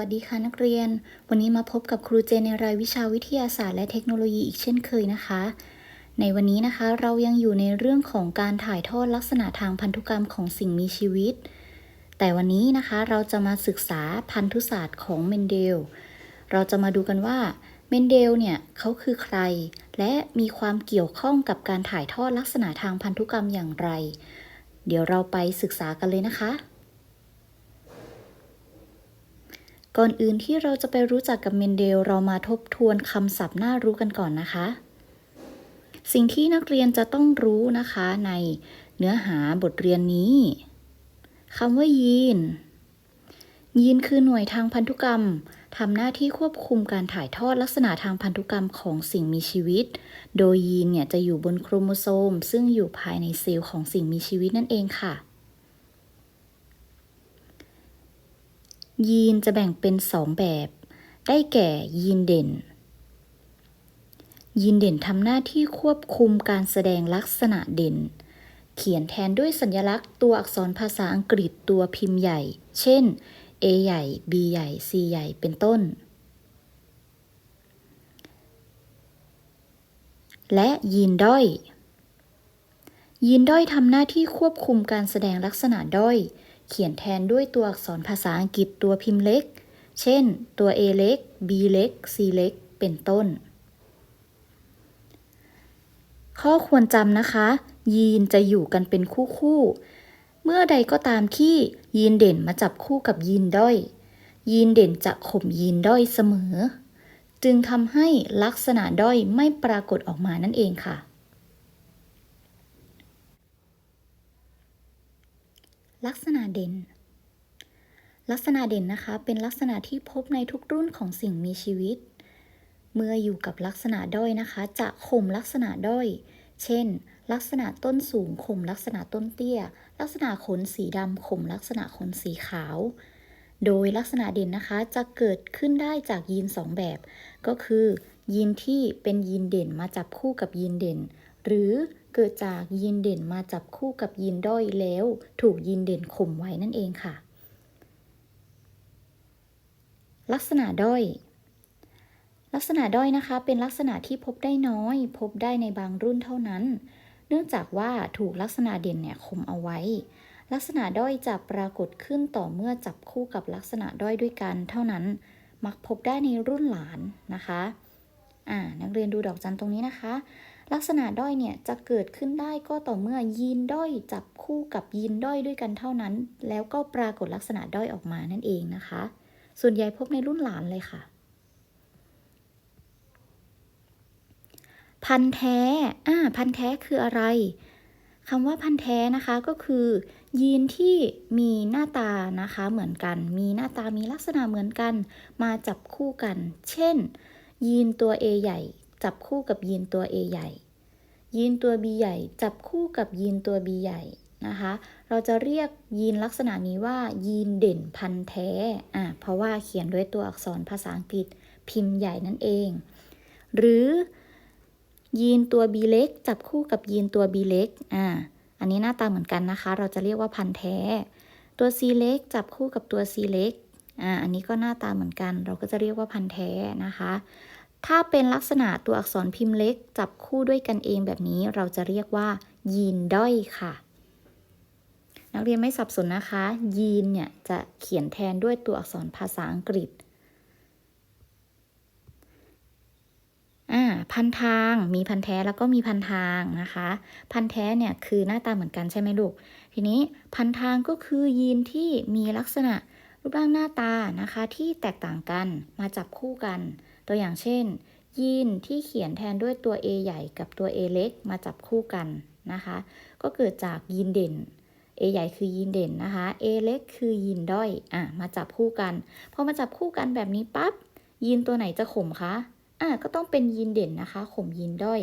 สวัสดีค่ะนักเรียน วันนี้มาพบกับครูเจนในรายวิชาวิทยาศาสตร์และเทคโนโลยีอีกเช่นเคยนะคะ ในวันนี้นะคะเรายังอยู่ในเรื่องของการถ่ายทอดลักษณะทางพันธุกรรมของสิ่งมีชีวิต แต่วันนี้นะคะเราจะมาศึกษาพันธุศาสตร์ของเมนเดล เราจะมาดูกันว่าเมนเดลเนี่ยเขาคือใคร และมีความเกี่ยวข้องกับการถ่ายทอดลักษณะทางพันธุกรรมอย่างไร เดี๋ยวเราไปศึกษากันเลยนะคะ ก่อนอื่นที่เราจะไปรู้จักกับเมนเดล เรามาทบทวนคำศัพท์น่ารู้กันก่อนนะคะ สิ่งที่นักเรียนจะต้องรู้นะคะในเนื้อหาบทเรียนนี้คำว่ายีน ยีนคือหน่วยทางพันธุกรรมทำหน้าที่ควบคุมการถ่ายทอดลักษณะทางพันธุกรรมของสิ่งมีชีวิต โดยยีนเนี่ยจะอยู่บนโครโมโซม ซึ่งอยู่ภายในเซลล์ของสิ่งมีชีวิตนั่นเองค่ะ ยีนจะแบ่งเป็นสองแบบ ได้แก่ยีนเด่น ยีนเด่นทำหน้าที่ควบคุมการแสดงลักษณะเด่น เขียนแทนด้วยสัญลักษณ์ตัวอักษรภาษาอังกฤษตัวพิมพ์ใหญ่ เช่น A ใหญ่ B ใหญ่ C ใหญ่ เป็นต้น และยีนด้อยยีนด้อยทำหน้าที่ควบคุมการแสดงลักษณะด้อย เเขียนแทนด้วยตัวอักษรภาษาอังกฤษตัวพิมพ์เล็ก เช่น ตัว A เล็ก B เล็ก C เล็ก เป็นต้น ข้อควรจำนะคะ ยีนจะอยู่กันเป็นคู่คู่ๆเมื่อใดก็ตามที่ยีนเด่นมาจับคู่กับยีนด้อย ยีนเด่นจะข่มยีนด้อยเสมอ จึงทำให้ลักษณะด้อยไม่ปรากฏออกมานั่นเองค่ะ ลักษณะเด่น ลักษณะเด่นนะคะ เป็นลักษณะที่พบในทุกรุ่นของสิ่งมีชีวิต เมื่ออยู่กับลักษณะด้อยนะคะ จะข่มลักษณะด้อย เช่น ลักษณะต้นสูงข่มลักษณะต้นเตี้ย ลักษณะขนสีดำข่มลักษณะขนสีขาว โดยลักษณะเด่นนะคะจะเกิดขึ้นได้จากยีนสองแบบ ก็คือยีนที่เป็นยีนเด่นมาจับคู่กับยีนเด่น หรือ เกิดจากยีนเด่นมาจับคู่กับยีนด้อยแล้ว ถูกยีนเด่นข่มไว้นั่นเองค่ะ ลักษณะด้อยลักษณะด้อยนะคะ เป็นลักษณะที่พบได้น้อย พบได้ในบางรุ่นเท่านั้น เนื่องจากว่าถูกลักษณะเด่นเนี่ยข่มเอาไว้ ลักษณะด้อยจะปรากฏขึ้นต่อเมื่อจับคู่กับลักษณะด้อยด้วยกันเท่านั้น มักพบได้ในรุ่นหลานนะคะอ่านักเรียนดูดอกจันตรงนี้นะคะ ลักษณะด้อยเนี่ยจะเกิดขึ้นได้ก็ต่อเมื่อยีนด้อยจับคู่กับยีนด้อยด้วยกันเท่านั้น แล้วก็ปรากฏลักษณะด้อยออกมานั่นเองนะคะ ส่วนใหญ่พบในรุ่นหลานเลยค่ะ พันธุ์แท้อ่าพันธุ์แท้คืออะไรคำว่าพันธุ์แท้นะคะก็คือ ยีนที่มีหน้าตานะคะเหมือนกัน มีหน้าตามีลักษณะเหมือนกัน มาจับคู่กัน เช่น ยีนตัว A ใหญ่ จับคู่กับยีนตัว A ใหญ่ ยีนตัว B ใหญ่ จับคู่กับยีนตัว B ใหญ่นะคะ เราจะเรียกยีนลักษณะนี้ว่า ยีนเด่นพันธุ์แท้อ่าเพราะว่าเขียนด้วยตัวอักษรภาษาอังกฤษพิมพ์ใหญ่นั่นเอง หรือยีนตัว B เล็ก จับคู่กับยีนตัว B เล็กอ่าอันนี้หน้าตาเหมือนกันนะคะ เราจะเรียกว่าพันธุ์แท้ ตัว C เล็ก จับคู่กับตัว C เล็กอ่าอันนี้ก็หน้าตาเหมือนกัน เราก็จะเรียกว่าพันธุ์แท้นะคะ ถ้าเป็นลักษณะตัวอักษรพิมพ์เล็ก จับคู่ด้วยกันเองแบบนี้เราจะเรียกว่ายีนด้อยค่ะ นักเรียนไม่สับสนนะคะ ยีนเนี่ยจะเขียนแทนด้วยตัวอักษรภาษาอังกฤษอ่าพันทางมีพันแท้แล้วก็มีพันทางนะคะ พันแท้เนี่ยคือหน้าตาเหมือนกันใช่ไหมลูก ทีนี้พันทางก็คือยีนที่มีลักษณะรูปร่างหน้าตานะคะที่แตกต่างกันมาจับคู่กัน ตัวอย่างเช่น ยีนที่เขียนแทนด้วยตัว A ใหญ่กับตัว A เล็กมาจับคู่กันนะคะ ก็เกิดจากยีนเด่น A ใหญ่คือยีนเด่นนะคะ A เล็กคือยีนด้อยอะมาจับคู่กัน พอมาจับคู่กันแบบนี้ปั๊บยีนตัวไหนจะข่มคะอะก็ต้องเป็นยีนเด่นนะคะ ข่มยีนด้อย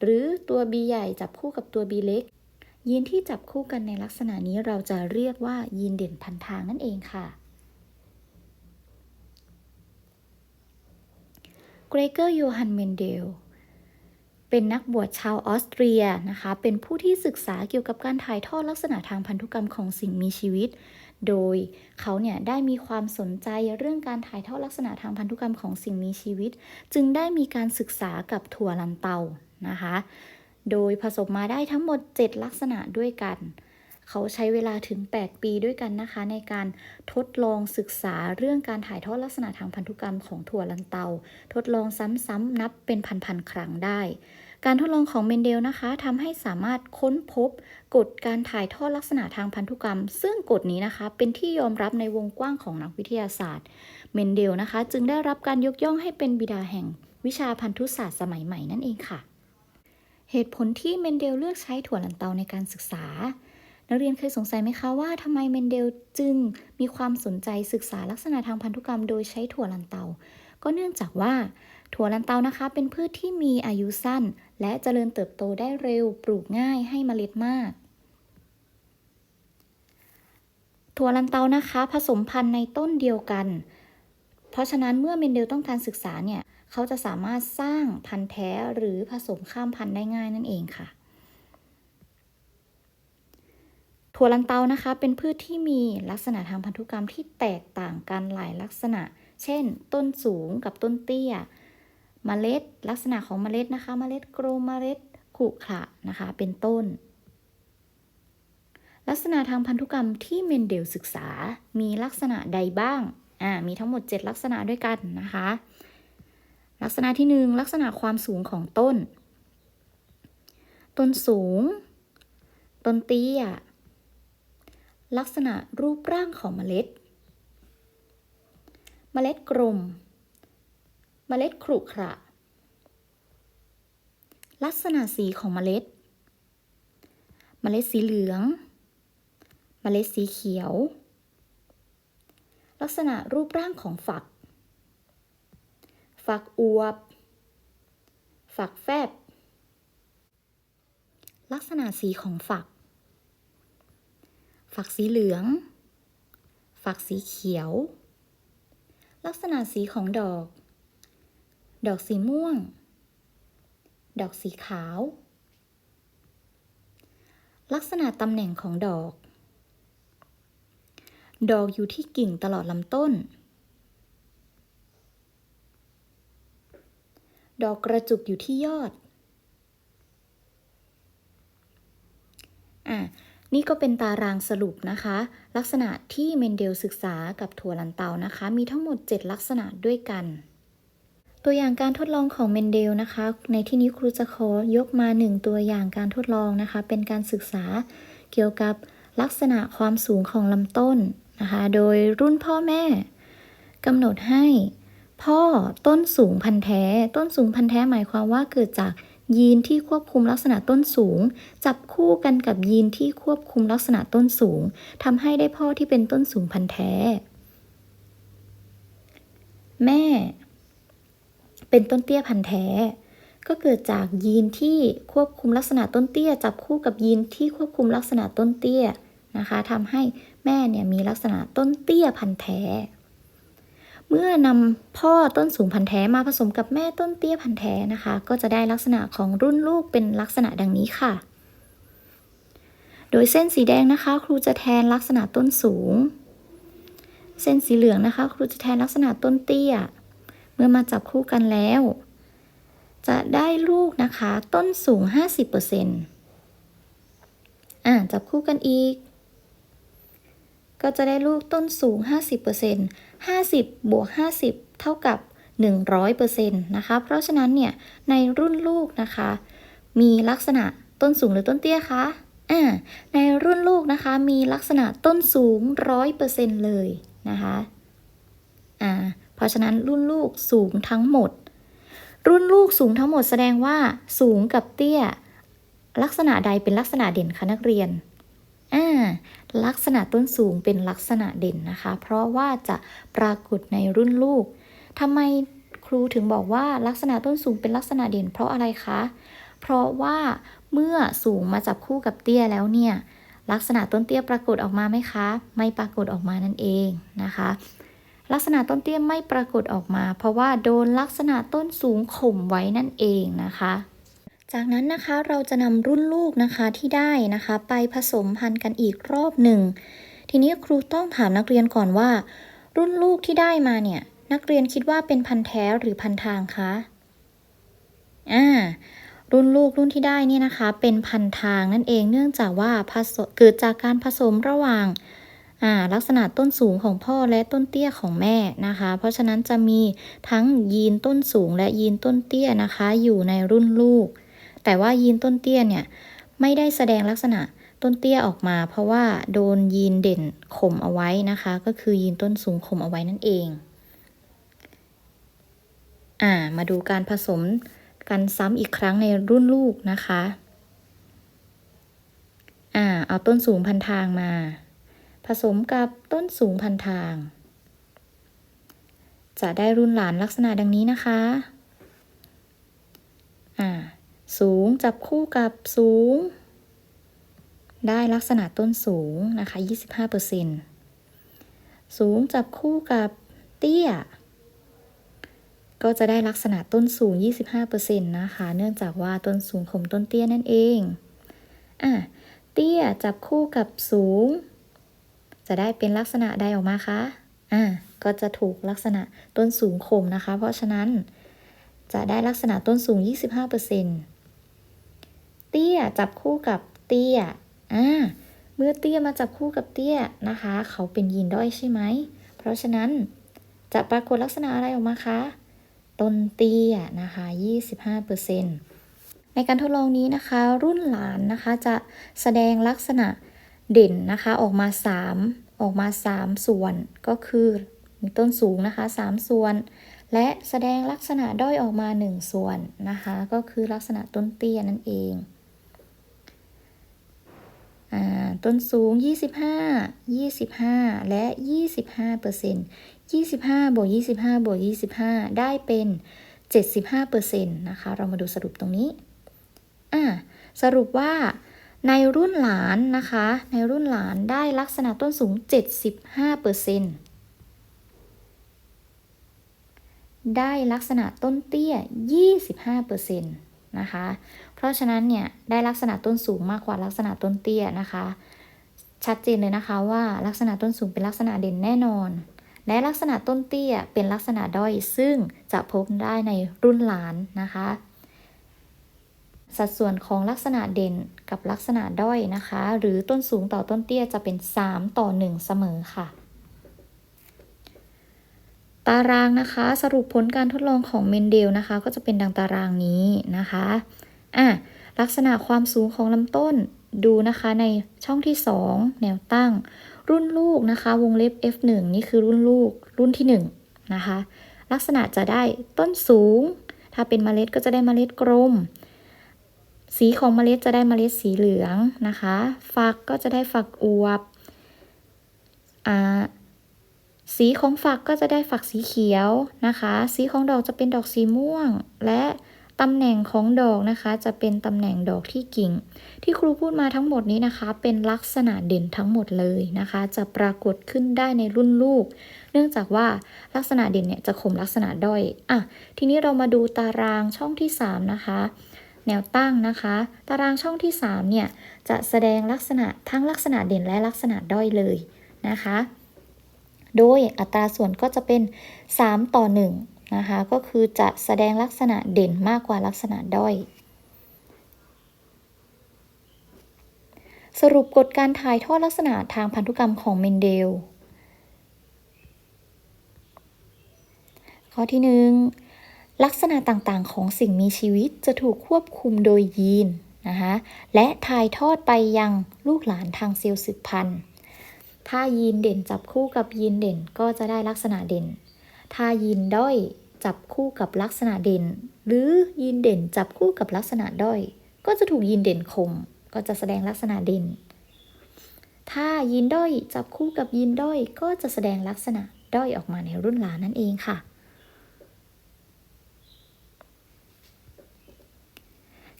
หรือตัว B ใหญ่จับคู่กับตัว B เล็ก ยีนที่จับคู่กันในลักษณะนี้เราจะเรียกว่ายีนเด่นพันทางนั่นเองค่ะ เกรเกอร์โยฮันเมนเดล เป็นนักบวชชาวออสเตรียนะคะ เป็นผู้ที่ศึกษาเกี่ยวกับการถ่ายทอดลักษณะทางพันธุกรรมของสิ่งมีชีวิต โดยเขาเนี่ยได้มีความสนใจเรื่องการถ่ายทอดลักษณะทางพันธุกรรมของสิ่งมีชีวิต จึงได้มีการศึกษากับถั่วลันเตานะคะ โดยผสมมาได้ทั้งหมด 7 ลักษณะด้วยกัน เขาใช้เวลาถึง 8 ปีด้วยกันนะคะ ในการทดลองศึกษาเรื่องการถ่ายทอดลักษณะทางพันธุกรรมของถั่วลันเตา ทดลองซ้ำๆนับเป็นพันๆครั้งได้ การทดลองของเมนเดลนะคะทำให้สามารถค้นพบกฎการถ่ายทอดลักษณะทางพันธุกรรม ซึ่งกฎนี้นะคะ เป็นที่ยอมรับในวงกว้างของนักวิทยาศาสตร์ เมนเดลนะคะ จึงได้รับการยกย่องให้เป็นบิดาแห่งวิชาพันธุศาสตร์สมัยใหม่นั่นเองค่ะ เหตุผลที่เมนเดลเลือกใช้ถั่วลันเตาในการศึกษา นักเรียนเคยสงสัยไหมคะว่าทำไมเมนเดลจึงมีความสนใจศึกษาลักษณะทางพันธุกรรมโดยใช้ถั่วลันเตา ก็เนื่องจากว่าถั่วลันเตานะคะ เป็นพืชที่มีอายุสั้น และเจริญเติบโตได้เร็ว ปลูกง่ายให้เมล็ดมาก ถั่วลันเตานะคะ ผสมพันธุ์ในต้นเดียวกัน เพราะฉะนั้นเมื่อเมนเดลต้องการศึกษาเนี่ยเขาจะสามารถสร้างพันธุ์แท้หรือผสมข้ามพันธุ์ได้ง่ายนั่นเองค่ะ ถั่วลันเตานะคะ เป็นพืชที่มีลักษณะทางพันธุกรรมที่แตกต่างกันหลายลักษณะ เช่น ต้นสูงกับต้นเตี้ยเมล็ด ลักษณะของเมล็ดนะคะเมล็ดกลมเมล็ดขรุขระนะคะ เป็นต้น ลักษณะทางพันธุกรรมที่เมนเดลศึกษา มีลักษณะใดบ้าง อ่า มีทั้งหมด 7 ลักษณะด้วยกันนะคะ ลักษณะที่ 1 ลักษณะความสูงของต้น ต้นสูง ต้นเตี้ย ลักษณะรูปร่างของเมล็ด เมล็ดกลม เมล็ดขรุขระ ลักษณะสีของเมล็ด เมล็ดสีเหลือง เมล็ดสีเขียว ลักษณะรูปร่างของฝัก ฝักอวบ ฝักแฟบ ลักษณะสีของฝัก ฝักสีเหลือง ฝักสีเขียว ลักษณะสีของดอก ดอกสีม่วง ดอกสีขาว ลักษณะตำแหน่งของดอก ดอกอยู่ที่กิ่งตลอดลำต้น ดอกกระจุกอยู่ที่ยอด อะ นี่ก็เป็นตารางสรุปนะคะ ลักษณะที่เมนเดลศึกษากับถั่วลันเตานะคะ มีทั้งหมด 7 ลักษณะด้วยกัน ตัวอย่างการทดลองของเมนเดลนะคะ ในที่นี้ครูจะขอยกมา 1 ตัวอย่างการทดลองนะคะ เป็นการศึกษาเกี่ยวกับลักษณะความสูงของลำต้นนะคะ โดยรุ่นพ่อแม่กำหนดให้ พ่อต้นสูงพันแท้ ต้นสูงพันแท้หมายความว่าเกิดจาก ยีนที่ควบคุมลักษณะต้นสูง จับคู่กันกับยีนที่ควบคุมลักษณะต้นสูงทำให้ได้พ่อที่เป็นต้นสูงพันธุ์แท้ แม่ เป็นต้นเตี้ยพันธุ์แท้ ก็เกิดจากยีนที่ควบคุมลักษณะต้นเตี้ย จับคู่กับยีนที่ควบคุมลักษณะต้นเตี้ยนะคะทำให้แม่เนี่ยมีลักษณะต้นเตี้ยพันธุ์แท้ เมื่อนำพ่อต้นสูงพันธุ์แท้มาผสมกับแม่ต้นเตี้ยพันธุ์แท้นะคะ ก็จะได้ลักษณะของรุ่นลูกเป็นลักษณะดังนี้ค่ะ โดยเส้นสีแดงนะคะ ครูจะแทนลักษณะต้นสูง เส้นสีเหลืองนะคะ ครูจะแทนลักษณะต้นเตี้ย เมื่อมาจับคู่กันแล้ว จะได้ลูกนะคะ ต้นสูง 50%อ่าจับคู่กันอีก ก็จะได้ลูกต้นสูง 50% 50 บวก 50 เท่ากับ 100%นะคะ เพราะฉะนั้นเนี่ยในรุ่นลูกนะคะ มีลักษณะต้นสูงหรือต้นเตี้ยคะอ่าในรุ่นลูกนะคะมีลักษณะต้นสูง 100%เลยนะคะอ่าเพราะฉะนั้นรุ่นลูกสูงทั้งหมด รุ่นลูกสูงทั้งหมดแสดงว่าสูงกับเตี้ย ลักษณะใดเป็นลักษณะเด่นคะนักเรียน อ่าลักษณะต้นสูงเป็นลักษณะเด่นนะคะ เพราะว่าจะปรากฏในรุ่นลูกทำไมครูถึงบอกว่าลักษณะต้นสูงเป็นลักษณะเด่น เพราะอะไรคะ เพราะว่าเมื่อสูงมาจับคู่กับเตี้ยแล้วเนี่ย ลักษณะต้นเตี้ยปรากฏออกมาไหมคะ ไม่ปรากฏออกมานั่นเองนะคะ ลักษณะต้นเตี้ยไม่ปรากฏออกมา เพราะว่าโดนลักษณะต้นสูงข่มไว้นั่นเองนะคะ จากนั้นนะคะเราจะนำรุ่นลูกนะคะที่ได้นะคะ ไปผสมพันธุ์กันอีกรอบหนึ่ง ทีนี้ครูต้องถามนักเรียนก่อนว่า รุ่นลูกที่ได้มาเนี่ยนักเรียนคิดว่าเป็นพันธุ์แท้หรือพันธุ์ทางคะอ่ารุ่นลูกรุ่นที่ได้เนี่ยนะคะ เป็นพันธุ์ทางนั่นเองเนื่องจากว่าผสมเกิดจากการผสมระหว่างอ่าลักษณะต้นสูงของพ่อและต้นเตี้ยของแม่นะคะ เพราะฉะนั้นจะมีทั้งยีนต้นสูงและยีนต้นเตี้ยนะคะ อยู่ในรุ่นลูก แต่ว่ายีนต้นเตี้ยเนี่ยไม่ได้แสดงลักษณะต้นเตี้ยออกมา เพราะว่าโดนยีนเด่นข่มเอาไว้นะคะ ก็คือยีนต้นสูงข่มเอาไว้นั่นเองอ่ามาดูการผสมกันซ้ำอีกครั้งในรุ่นลูกนะคะอ่าเอาต้นสูงพันทางมา ผสมกับต้นสูงพันทาง จะได้รุ่นหลานลักษณะดังนี้นะคะอ่า สูงจับคู่กับสูง ได้ลักษณะต้นสูงนะคะ 25%สูงจับคู่กับเตี้ย ก็จะได้ลักษณะต้นสูง 25%นะคะ เนื่องจากว่าต้นสูงข่มต้นเตี้ยนั่นเองอะเตี้ยจับคู่กับสูง จะได้เป็นลักษณะใดออกมาคะอะก็จะถูกลักษณะต้นสูงข่มนะคะ เพราะฉะนั้นจะได้ลักษณะต้นสูง 25% เตี้ยจับคู่กับเตี้ยอ่าเมื่อเตี้ยมาจับคู่กับเตี้ยนะคะ เขาเป็นยีนด้อยใช่ไหม เพราะฉะนั้นจะปรากฏลักษณะอะไรออกมาคะต้นเตี้ยนะคะ 25%ในการทดลองนี้นะคะ รุ่นหลานนะคะจะแสดงลักษณะเด่นนะคะออกมา 3 ออกมา 3 ส่วนก็คือมีต้นสูงนะคะ 3 ส่วน และแสดงลักษณะด้อยออกมา 1 ส่วนนะคะ ก็คือลักษณะต้นเตี้ยนั่นเอง ต้นสูง 25 25 และ 25เปอร์เซ็นต์25บวก25บวก25 ได้เป็น 75เปอร์เซ็นต์นะคะ เรามาดูสรุปตรงนี้ อ่า สรุปว่าในรุ่นหลานนะคะ ในรุ่นหลานได้ลักษณะต้นสูง 75เปอร์เซ็นต์ได้ลักษณะต้นเตี้ย 25เปอร์เซ็นต์ นะคะ เพราะฉะนั้นเนี่ยได้ลักษณะต้นสูงมากกว่าลักษณะต้นเตี้ยนะคะ ชัดเจนเลยนะคะว่าลักษณะต้นสูงเป็นลักษณะเด่นแน่นอน และลักษณะต้นเตี้ยเป็นลักษณะด้อยซึ่งจะพบได้ในรุ่นหลานนะคะ สัดส่วนของลักษณะเด่นกับลักษณะด้อยนะคะ หรือต้นสูงต่อต้นเตี้ยจะเป็น 3 ต่อ 1 เสมอค่ะ ตารางนะคะ สรุปผลการทดลองของเมนเดลนะคะ ก็จะเป็นดังตารางนี้นะคะอะลักษณะความสูงของลำต้นดูนะคะในช่องที่ 2 แนวตั้ง รุ่นลูกนะคะ วงเล็บ F1 นี่คือรุ่นลูกรุ่นที่ 1 นะคะ ลักษณะจะได้ต้นสูง ถ้าเป็นเมล็ดก็จะได้เมล็ดกลม สีของเมล็ดจะได้เมล็ดสีเหลืองนะคะ ฝักก็จะได้ฝักอวบอะ สีของฝักก็จะได้ฝักสีเขียวนะคะ สีของดอกจะเป็นดอกสีม่วง และตำแหน่งของดอกนะคะ จะเป็นตำแหน่งดอกที่กิ่ง ที่ครูพูดมาทั้งหมดนี้นะคะ เป็นลักษณะเด่นทั้งหมดเลยนะคะ จะปรากฏขึ้นได้ในรุ่นลูก เนื่องจากว่าลักษณะเด่นเนี่ยจะข่มลักษณะด้อยอะทีนี้เรามาดูตารางช่องที่ 3 นะคะ แนวตั้งนะคะ ตารางช่องที่ 3 เนี่ยจะแสดงลักษณะทั้งลักษณะเด่นและลักษณะด้อยเลยนะคะ โดยอัตราส่วนก็จะเป็น 3 ต่อ 1 นะคะ ก็คือจะแสดงลักษณะเด่นมากกว่าลักษณะด้อย สรุปกฎการถ่ายทอดลักษณะทางพันธุกรรมของเมนเดล ข้อที่ 1 ลักษณะต่างๆ ของสิ่งมีชีวิตจะถูกควบคุมโดยยีนนะคะและถ่ายทอดไปยังลูกหลานทางเซลล์สืบพันธุ์ ถ้ายีนเด่นจับคู่กับยีนเด่นก็จะได้ลักษณะเด่น ถ้ายีนด้อยจับคู่กับลักษณะเด่น หรือยีนเด่นจับคู่กับลักษณะด้อย ก็จะถูกยีนเด่นข่มก็จะแสดงลักษณะเด่น ถ้ายีนด้อยจับคู่กับยีนด้อยก็จะแสดงลักษณะด้อยออกมาในรุ่นหลานนั่นเองค่ะ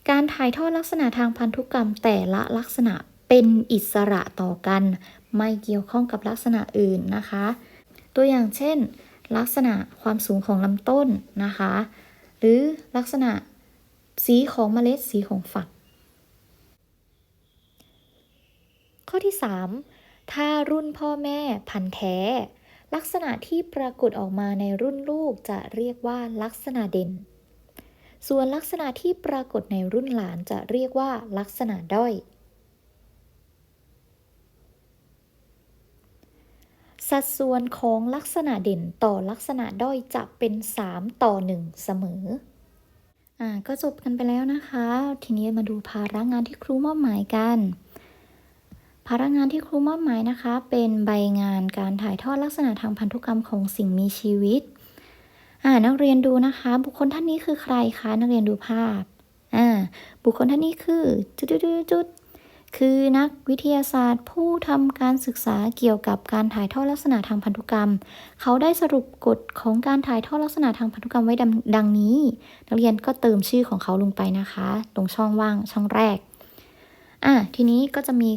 การถ่ายทอดลักษณะทางพันธุกรรมแต่ละลักษณะเป็นอิสระต่อกัน ไม่เกี่ยวข้องกับลักษณะอื่นนะคะ ตัวอย่างเช่น ลักษณะความสูงของลำต้นนะคะ หรือลักษณะสีของเมล็ดสีของฝัก ข้อที่ 3 ถ้ารุ่นพ่อแม่พันธุ์แท้ ลักษณะที่ปรากฏออกมาในรุ่นลูกจะเรียกว่าลักษณะเด่น ส่วนลักษณะที่ปรากฏในรุ่นหลานจะเรียกว่าลักษณะด้อย สัดส่วนของลักษณะเด่นต่อลักษณะด้อยจะเป็น 3 ต่อ 1 เสมอ อ่าก็จบกันไปแล้วนะคะ ทีนี้มาดูภาระงานที่ครูมอบหมายกัน ภาระงานที่ครูมอบหมายนะคะ เป็นใบงานการถ่ายทอดลักษณะทางพันธุกรรมของสิ่งมีชีวิต อ่านักเรียนดูนะคะ บุคคลท่านนี้คือใครคะนักเรียนดูภาพอ่าบุคคลท่านนี้คือจุดจุดจุด คือนักวิทยาศาสตร์ ผู้ทำการศึกษาเกี่ยวกับการถ่ายทอดลักษณะทางพันธุกรรม เขาได้สรุปกฎของการถ่ายทอดลักษณะทางพันธุกรรมไว้ดังดังนี้ นักเรียนก็เติมชื่อของเขาลงไปนะคะ ตรงช่องว่างช่องแรกอะทีนี้ก็จะมี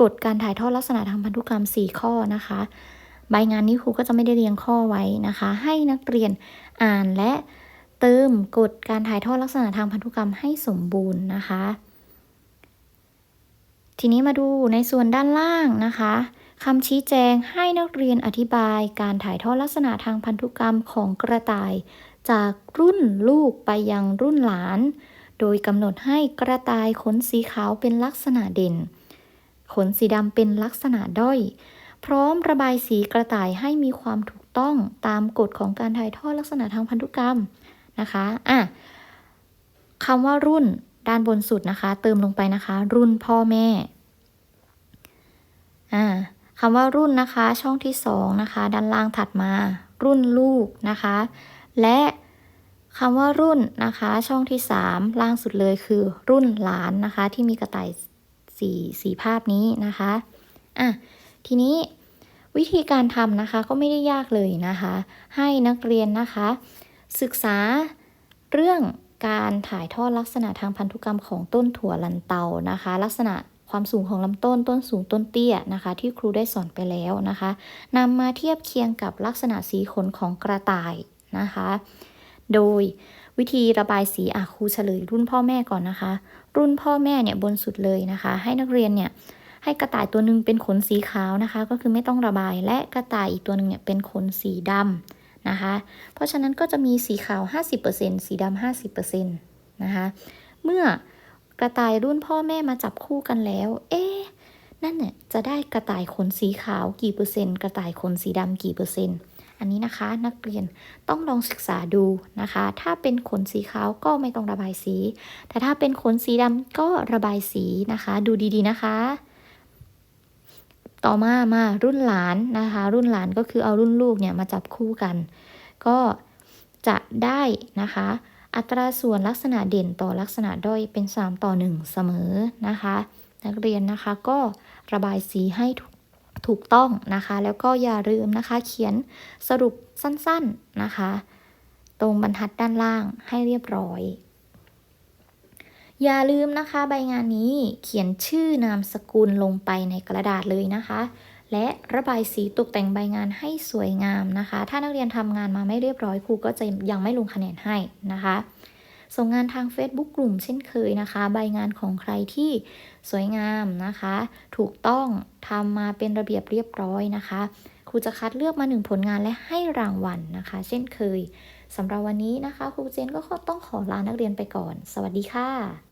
กฎการถ่ายทอดลักษณะทางพันธุกรรม 4 ข้อนะคะ ใบงานนี้ครูก็จะไม่ได้เรียงข้อไว้นะคะ ให้นักเรียนอ่านและเติมกฎการถ่ายทอดลักษณะทางพันธุกรรมให้สมบูรณ์นะคะ ทีนี้มาดูในส่วนด้านล่างนะคะคำชี้แจงให้นักเรียนอธิบายการถ่ายทอดลักษณะทางพันธุกรรมของกระต่าย จากรุ่นลูกไปยังรุ่นหลาน โดยกำหนดให้กระต่ายขนสีขาวเป็นลักษณะเด่น ขนสีดำเป็นลักษณะด้อย พร้อมระบายสีกระต่ายให้มีความถูกต้องตามกฎของการถ่ายทอดลักษณะทางพันธุกรรมนะคะอะคำว่ารุ่น ด้านบนสุดนะคะ เติมลงไปนะคะ รุ่นพ่อแม่อ่าคำว่ารุ่นนะคะ ช่องที่สองนะคะ ด้านล่างถัดมา รุ่นลูกนะคะ และคำว่ารุ่นนะคะ ช่องที่สามล่างสุดเลยคือ รุ่นหลานนะคะ ที่มีกระต่ายสีสีภาพนี้นะคะอะทีนี้วิธีการทำนะคะก็ไม่ได้ยากเลยนะคะ ให้นักเรียนนะคะ ศึกษาเรื่อง การถ่ายทอดลักษณะทางพันธุกรรมของต้นถั่วลันเตานะคะ ลักษณะความสูงของลำต้นต้นสูงต้นเตี้ยนะคะ ที่ครูได้สอนไปแล้วนะคะนำมาเทียบเคียงกับลักษณะสีขนของกระต่ายนะคะ โดยวิธีระบายสีอะครูเฉลยรุ่นพ่อแม่ก่อนนะคะ รุ่นพ่อแม่เนี่ยบนสุดเลยนะคะ ให้นักเรียนเนี่ยให้กระต่ายตัวหนึ่งเป็นขนสีขาวนะคะ ก็คือไม่ต้องระบายและกระต่ายอีกตัวหนึ่งเนี่ยเป็นขนสีดำ นะคะ เพราะฉะนั้นก็จะมีสีขาว 50%สีดำ50%นะคะ เมื่อกระต่ายรุ่นพ่อแม่มาจับคู่กันแล้ว เอ๊ะนั่นเนี่ยจะได้กระต่ายขนสีขาวกี่เปอร์เซ็นต์ กระต่ายขนสีดำกี่เปอร์เซ็นต์ อันนี้นะคะนักเรียนต้องลองศึกษาดูนะคะ ถ้าเป็นขนสีขาวก็ไม่ต้องระบายสี แต่ถ้าเป็นขนสีดำก็ระบายสีนะคะ ดูดีๆนะคะ ต่อมามารุ่นหลานนะคะ รุ่นหลานก็คือเอารุ่นลูกเนี่ยมาจับคู่กัน ก็จะได้นะคะ อัตราส่วนลักษณะเด่นต่อลักษณะด้อยเป็น 3 ต่อ 1 เสมอนะคะ นักเรียนนะคะก็ระบายสีให้ถูกถูกต้องนะคะ แล้วก็อย่าลืมนะคะ เขียนสรุปสั้นๆนะคะ ตรงบรรทัดด้านล่างให้เรียบร้อย อย่าลืมนะคะ ใบงานนี้เขียนชื่อนามสกุลลงไปในกระดาษเลยนะคะ และระบายสีตกแต่งใบงานให้สวยงามนะคะ ถ้านักเรียนทำงานมาไม่เรียบร้อยครูก็จะยังไม่ลงคะแนนให้นะคะส่งงานทาง Facebook กลุ่มเช่นเคยนะคะ ใบงานของใครที่สวยงามนะคะ ถูกต้องทำมาเป็นระเบียบเรียบร้อยนะคะ ครูจะคัดเลือกมาหนึ่งผลงานและให้รางวัลนะคะ เช่นเคยสำหรับวันนี้นะคะ ครูเจนก็ต้องขอลานักเรียนไปก่อน สวัสดีค่ะ